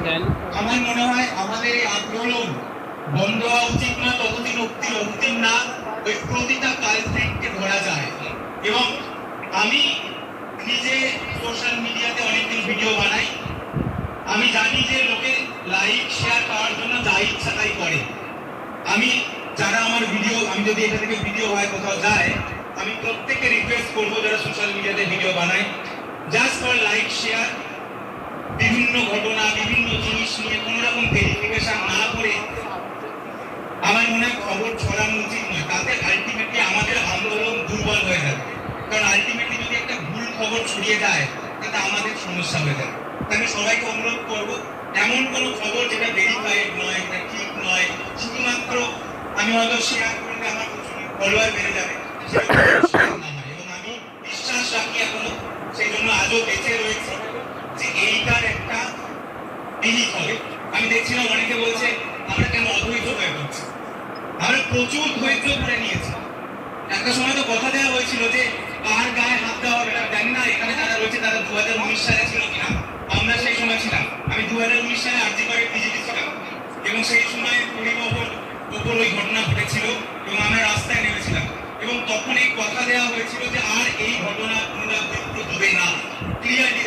আমার মনে হয় আমাদের এই আন্দোলন বন্ধ হওয়া উচিত না ততদিন অব্দি অন্তিম না, ওই প্রতিটা ধরা যায়। এবং আমি নিজে সোশ্যাল মিডিয়াতে অনেকদিন ভিডিও বানাই। আমি জানি যে লোকে লাইক শেয়ার পাওয়ার জন্য যা ইচ্ছা তাই করে। আমি, যারা আমার ভিডিও আমি যদি এটা থেকে ভিডিও হয়, কোথাও যায়, আমি প্রত্যেককে রিকোয়েস্ট করব যারা সোশ্যাল মিডিয়াতে ভিডিও বানায়। জাস্ট ফর লাইক শেয়ার বিভিন্ন ঘটনা দুর্বল হয়ে যাবে। কারণ আলটিমেটলি যদি একটা ভুল খবর ছড়িয়ে যায়, তাতে আমাদের সমস্যা হয়ে যাবে। আমি সবাইকে অনুরোধ করব, এমন কোনো খবর যেটা ভেরিফাইড নয় এটা ঠিক নয়, শুধুমাত্র আমি হয়তো শেয়ার করলে আমার ফলোয়ার বেড়ে যাবে। এবং আমি বিশ্বাস রাখি এখনও, সেই জন্য আজও বেঁচে রয়েছে যে এইটার একটা বিহিত হবে। আমি দেখছিলাম অনেকে বলছে, আমরা কেন অধৈর্য হয়ে পড়ছি? আমরা প্রচুর ধৈর্য ধরে নিয়েছি। একটা সময় তো কথা দেওয়া হয়েছিল যে কার গায়ে হাত দেওয়া হবে না, জানি না এখানে যারা রয়েছে তারা দু হাজার উনিশ সালে ছিল কিনা। আমরা সেই সময় ছিলাম। আমি দু হাজার উনিশ সালে আর্জি করে বিজেপি ছিলাম। এবং সেই সময় পরিবহন উপর ওই ঘটনা ঘটেছিল এবং আমরা রাস্তায় নেমেছিলাম। এবং তখন এই কথা দেওয়া হয়েছিল যে আর এই ঘটনা পুনরাবৃত্তি হবে না। ক্লিয়ারলি